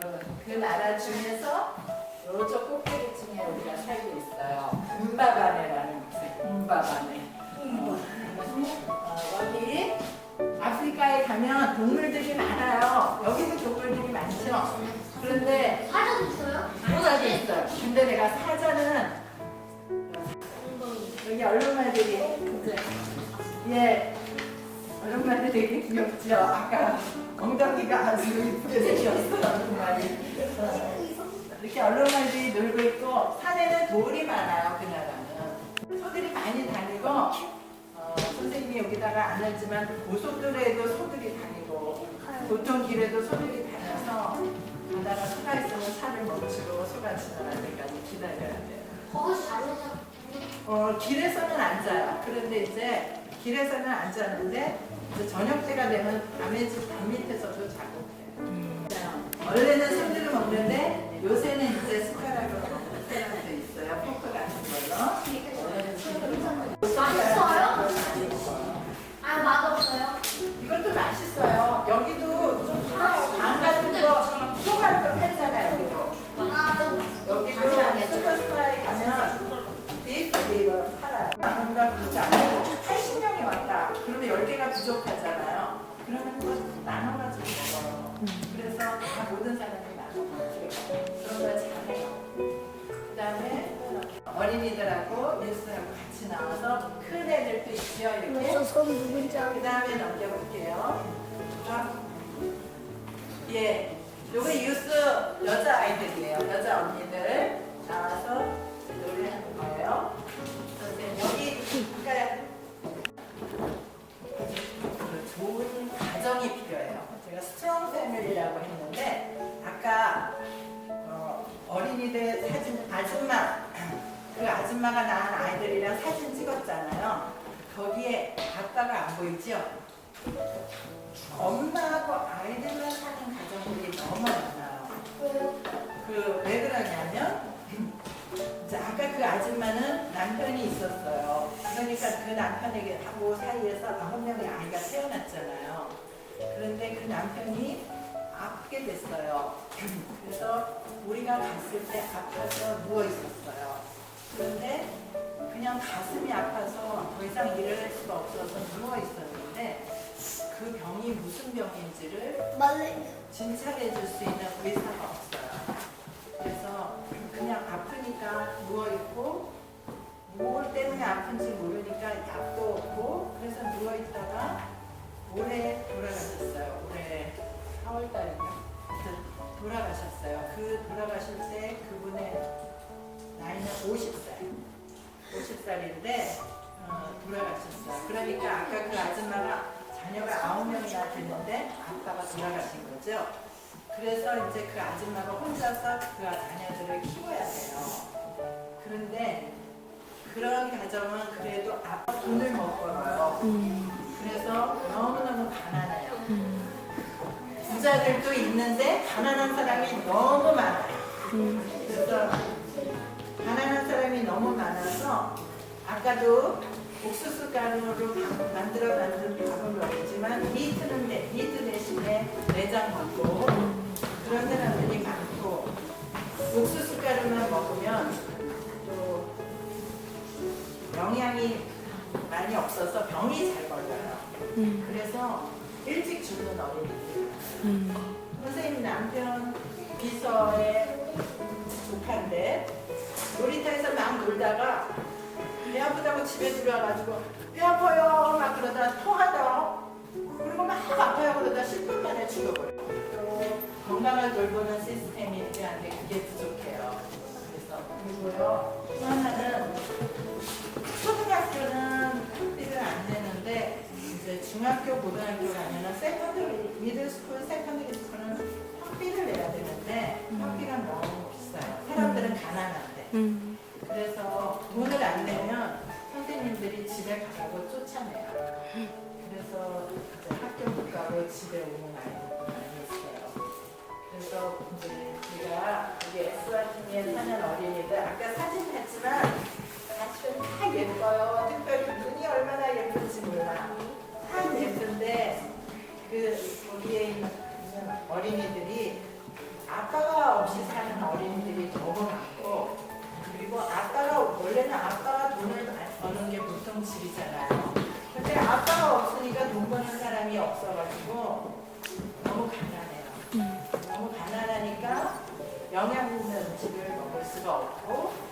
그, 그 나라 중에서 요쪽 꼭대기층에 우리가 살고 있어요. 음바바네라는 곳에 음바바네. 어, 여기 아프리카에 가면 동물들이 많아요. 여기도 동물들이 많죠. 그런데 사자도 있어요? 사자도 있어요. 근데 내가 사자는 여기 얼룩말들이 이제 예 얼룩말이 되게 귀엽죠. 아까 엉덩이가 아주 이쁘게 생겼어요. 어, 이렇게 얼룩말들이 놀고 있고 산에는 돌이 많아요. 그 나라는 소들이 많이 다니고 어, 선생님이 여기다가 안 했지만 고속도로에도 소들이 다니고 교통길에도 소들이 다녀서 가다가 소가 있으면 차를 멈추고 소가 지나갈 때까지 기다려야 돼요. 거기서 자면서 어, 길에서는 앉아요. 그런데 이제 길에서는 앉았는데 이제 저녁 때가 되면 밤에 집방 밑에서도 자고 그래요. 원래는 손으로 먹는데 요새는 이제 숟가락으로 먹는 사람도 있어요. 포크 같은 걸로. 원래는 손으로 먹어요. 맛있어요? 아 맛없어요? 이것도 맛있어요. 여기도 좀방 같은 거, 소 같은 거 팔잖아요. 여기도. 아 여기도 슈퍼스타에 가면 비프 리버 팔아요. 뭔가 보자. 80명이 왔다. 그러면 10개가 부족하잖아요. 그러면 그거 나눠가지고 먹어요. 그래서 다 모든 사람이 나눠 먹고 그런 걸 잘해요. 그 다음에 어린이들하고 예수하고 같이 나와서 큰 애들도 있죠. 이렇게. 손 누군지 그 다음에 넘겨볼게요. 자, 예, 요거 유스 여자 아이들이에요. 여자 언니들 나와서 노래하는 거예요. 아줌마가 낳은 아이들이랑 사진 찍었잖아요. 거기에 아빠가 안 보이죠? 엄마하고 아이들만 사는 가정들이 너무 많아요. 그 왜 그러냐면 아까 그 아줌마는 남편이 있었어요. 그러니까 그 남편에게 하고 사이에서 아홉 명의 아이가 태어났잖아요. 그런데 그 남편이 아프게 됐어요. 그래서 우리가 갔을 때 아파서 누워 있었어요. 그런데 그냥 가슴이 아파서 더 이상 일을 할 수가 없어서 누워 있었는데 그 병이 무슨 병인지를 진찰해 줄 수 있는 의사가 없어요. 그래서 그냥 아프니까 누워 있고 뭘 때문에 아픈지 모르니까 약도 없고 그래서 누워 있다가 올해 돌아가셨어요. 올해 4월달인가 돌아가셨어요. 그 돌아가실 때 그분의 나이는 50살. 50살인데 어, 돌아가셨어요. 그러니까 아까 그 아줌마가 자녀가 9명이나 됐는데 아빠가 돌아가신 거죠. 그래서 이제 그 아줌마가 혼자서 그 자녀들을 키워야 돼요. 그런데 그런 가정은 그래도 아빠 돈을 못 벌어요. 그래서 너무너무 가난해요. 부자들도 있는데 가난한 사람이 너무 많아요. 그래서 가난한 사람이 너무 많아서 아까도 옥수수 가루로 밥- 만들어 만든 밥은 먹지만 미트는 대, 미트 대신에 내장 먹고 그런 사람들이 많고 옥수수 가루만 먹으면 또 영양이 많이 없어서 병이 잘 걸려요. 그래서 일찍 죽는 어린이들. 선생님 남편 비서의 조카인데 놀이터에서 막 놀다가 배 아프다고 집에 들어와가지고 배 아파요. 막 그러다 토하다 그리고 막 아파요 그러다 10분 만에 죽어버려 또 건강을 돌보는 시스템이 필요한데 그게 부족해요. 그래서 그리고요 또 하나는 초등학교는 학비를 안 내는데 이제 중학교 고등학교 가면은 세컨드리 미들스쿨 세컨드리 쫓아내요. 그래서 이제 학교 못 가고 집에 오는 아이들도 많이 있어요. 그래서 이제 제가 여기 에스와티니에 사는 어린이들 아까 사진 봤지만 사실은 다 예뻐요. 특별히 눈이 얼마나 예쁜지 몰라. 다 예쁜데 그 거기에 있는 어린이들이 아빠가 없이 사는 어린이들이 너무 많고 그리고 아빠가 원래는 아빠가 돈을 버는 게 보통 집이잖아요. 근데 아빠가 없으니까 돈 버는 사람이 없어가지고 너무 가난해요. 너무 가난하니까 영양 있는 음식을 먹을 수가 없고